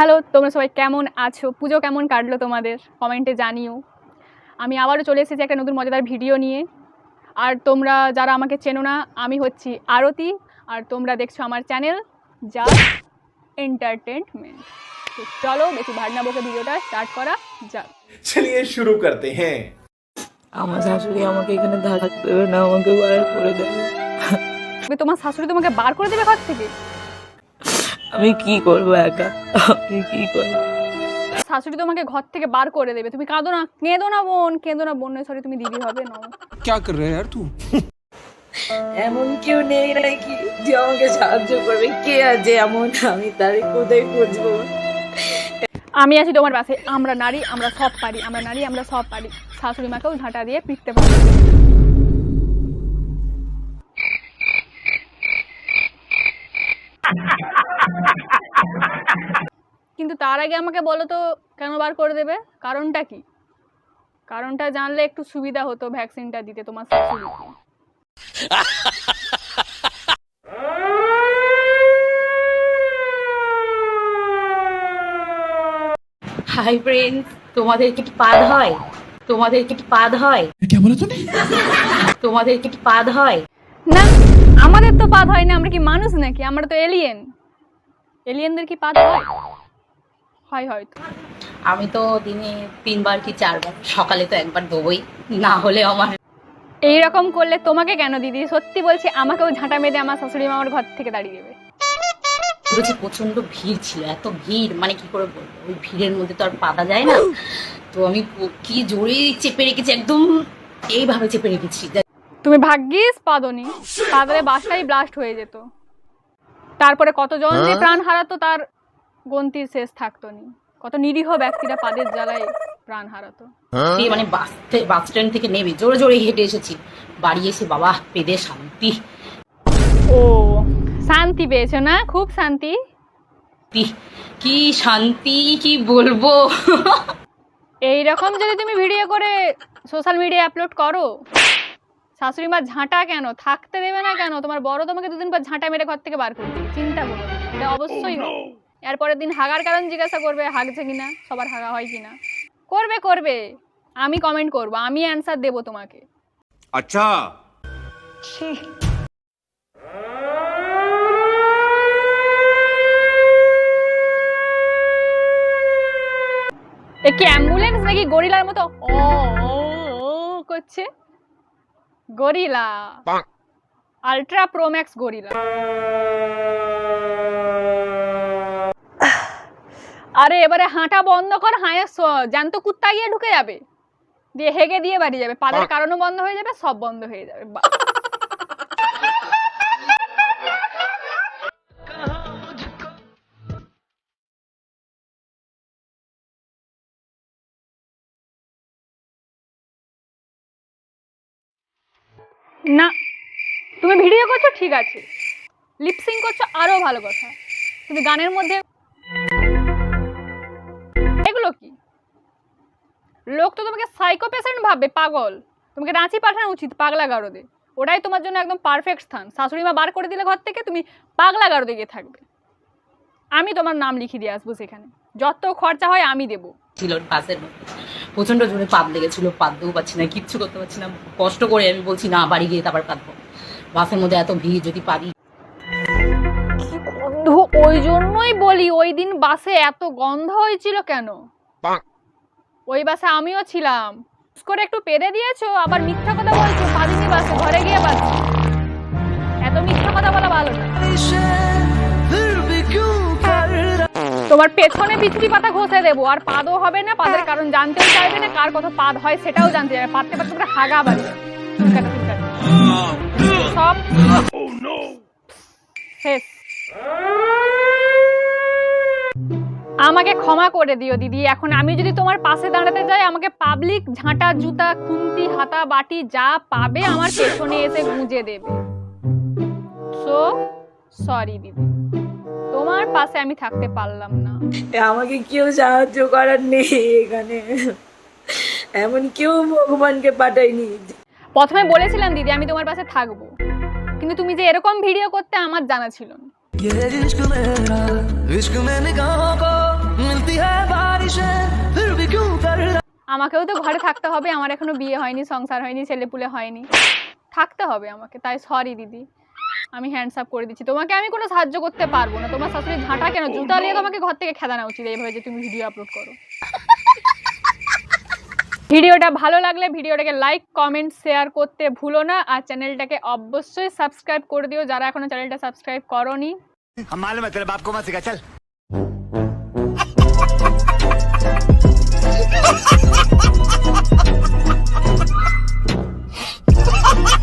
Hello তোমরা সবাই কেমন আছো? পুজো কেমন কাটলো তোমাদের? কমেন্টে জানিও। আমি আবারও চলে এসেছি একটা নতুন মজাদার ভিডিও নিয়ে। আর তোমরা যারা আমাকে চেনো না আমি হচ্ছি আরতি। আর তোমরা দেখছ আমার চ্যানেল যা এন্টারটেনমেন্ট চলো বেশি ভাড়না বসে ভিডিওটা স্টার্ট করা যাক। চলিয়ে শুরু করতে হ্যাঁ। আমার শাশুড়ি আমাকে এখানে ধার দেবে না আমাকে বার করে দেবে। তোমার শাশুড়ি তোমাকে বার করে দেবে ঘর থেকে? আমি কি করবো একা আমি কি করবো শাশুড়ি তোমাকে ঘর থেকে বার করে দেবে তুমি কাঁদো না কেঁদো না বোন কেঁদো না বোন সরি তুমি দিদি হবে না क्या कर रहा है यार तू এমন কেউ নেই নাকি যে আমাকে সাহায্য করবে কে আছে এমন আমি তারে কোথায় খুঁজবো আমি আছি তোমার পাশে আমরা নারী আমরা সব পারি আমরা নারী আমরা সব পারি শাশুড়ি মাকেও ঝাঁটা দিয়ে পিটতে পারি তার আগে আমাকে বলো তো কেন বার করে দেবে? কারণটা কি? কারণটা জানলে একটু সুবিধা হতো ভ্যাকসিনটা দিতে তোমার হাই ফ্রেন্ডস তোমাদের কি পাদ হয়? তোমাদের কি পাদ হয়? তোমাদের কি পাদ হয়? না আমাদের তো পাদ হয় না আমরা কি মানুষ নাকি? আমরা তো এলিয়েন এলিয়েনদের কি পাদ হয়? হয় হয়তো। আমি তো দিনে তিনবার কি চারবার সকালে তো একবার দেবই না হলে আমার এইরকম করলে তোমাকে কেন দিদি? সত্যি বলছি আমাকেও ঝাঁটা মেরে আমার শাশুড়ি মা আমার ঘর থেকে দাঁড়িয়ে দেবে। বুঝেছি প্রচণ্ড ভিড় ছিল এত ভিড় মানে কি করে বলব? ওই ভিড়ের মধ্যে তো আর পাতা যায় না। তো আমি কি জোরে চেপে রেখেছি একদম এইভাবে চেপে রেখেছি। তুমি ভাগ্যিস পাদনি পাদলে বাসটাই ব্লাস্ট হয়ে যেত। তারপরে কতজন যে প্রাণ হারাতো তার গন্তির শেষ থাকতো নি। কত নিরীহ ব্যক্তিরা পাদের জ্বালায় প্রাণ হারাতো। দিয়ে মানে বাস থে- বাস স্ট্যান্ড থেকে নেমে জোরে জোরে হেঁটে এসেছি। বাড়ি এসে বাবা পেদে শান্তি। ও শান্তি পেয়েছ না? খুব শান্তি। কি- কি শান্তি কি বলব? এই রকম যদি তুমি ভিডিও করে সোশ্যাল মিডিয়ায় আপলোড করো শাশুড়ি মা ঝাঁটা কেন? থাকতে দেবে না কেন? তোমার বড় তোমাকে দুদিন পর ঝাঁটা মেরে ঘর থেকে বার করে দেবে। চিন্তা করো না। এটা অবশ্যই হবে এরপরের দিন হাগার কারণ জিজ্ঞাসা করবে হাগছে কিনা সবার হাগা হয় কিনা। করবে করবে। আমি কমেন্ট করব আমি অ্যানসার দেব তোমাকে। আচ্ছা। কি অ্যাম্বুলেন্স নাকি গরিলার মতো? ও করছে? Gorilla. Ultra pro max gorilla. আরে এবারে হাঁটা বন্ধ কর হাঁয়ে স- জ্যান্ত কুত্তা গিয়ে ঢুকে যাবে। দিয়ে হেগে দিয়ে বাড়ি যাবে। পাদের কারণও বন্ধ হয়ে যাবে সব বন্ধ হয়ে যাবে। না তুমি ভিডিও করছ? ঠিক আছে। লিপসিং করছ আরও ভালো কথা। তুমি গানের মধ্যে এগুলো কি? লোক তো তোমাকে সাইকো পেশেন্ট ভাববে পাগল। তোমাকে রাঁচি পাঠানো উচিত পাগলা গারদে। ওটাই তোমার জন্য একদম পারফেক্ট স্থান। শাশুড়ি মা বার করে দিলে ঘর থেকে তুমি পাগলা গারদে গিয়ে থাকবে। আমি তোমার নাম লিখে দিয়ে আসব সেখানে। যত খরচা হয় আমি দেবো। ছিল মধ্যে প্রচণ্ড জোরে পাদ লেগেছিল পাততেও পারছি না কিচ্ছু করতে পারছি না। কষ্ট করে আমি বলছি না বাড়ি গিয়ে তারপর পাতবো। বাসের মধ্যে এত ভিড় যদি পারি। গন্ধ ওই জন্যই বলি ওই দিন বাসে এত গন্ধ হয়েছিল কেন? ওই বাসে আমিও ছিলাম। করে একটু পেরে দিয়েছ আবার মিথ্যা কথা বলছো। পাদিনি বাসে ঘরে গিয়ে বাসে। এত মিথ্যা কথা বলা ভালো না। তোমার পেছনে বিচুরি পাতা ঘষে দেবো। আর পাদও হবে না পাদের কারণ জানতেও চাইবে না কার কত পাদ হয় সেটাও জানতে যাবে পাততে পাততে পুরো হাগা বাড়ি। চুলকাতে সব শেষ। আমাকে ক্ষমা করে দিও দিদি এখন আমি যদি তোমার পাশে দাঁড়াতে যাই আমাকে পাবলিক ঝাঁটা জুতা খুন্তি হাতা বাটি যা পাবে আমার পেছনে এসে গুঁজে দেবে সো সরি দিদি তোমার পাশে আমি থাকতে পারলাম না আমাকে কেউ সাহায্য করার নেই এখানে এমন কেউ ভগবানকে পাঠায়নি প্রথমে বলেছিলাম দিদি আমি তোমার পাশে থাকবো কিন্তু তুমি যে এরকম ভিডিও করতে আমার জানা ছিল না ये इश्क मेरा इश्क में निगाहों को আমাকেও তো ঘরে থাকতে হবে আমার এখনও বিয়ে হয়নি সংসার হয়নি ছেলেপুলে হয়নি। থাকতে হবে আমাকে তাই সরি দিদি। আমি হ্যান্ডস আপ করে দিচ্ছি। তোমাকে আমি কোনো সাহায্য করতে পারব না। তোমার শাশুড়ি ঝাঁটা কেন? জুতা নিয়ে তোমাকে ঘর থেকে খেদানো উচিত এইভাবে যে তুমি ভিডিও আপলোড করো। ভিডিওটা ভালো লাগলে ভিডিওটাকে লাইক কমেন্ট শেয়ার করতে ভুলো না। আর চ্যানেলটাকে অবশ্যই সাবস্ক্রাইব করে দিও। যারা এখনও চ্যানেলটা সাবস্ক্রাইব করনি। মালুম চল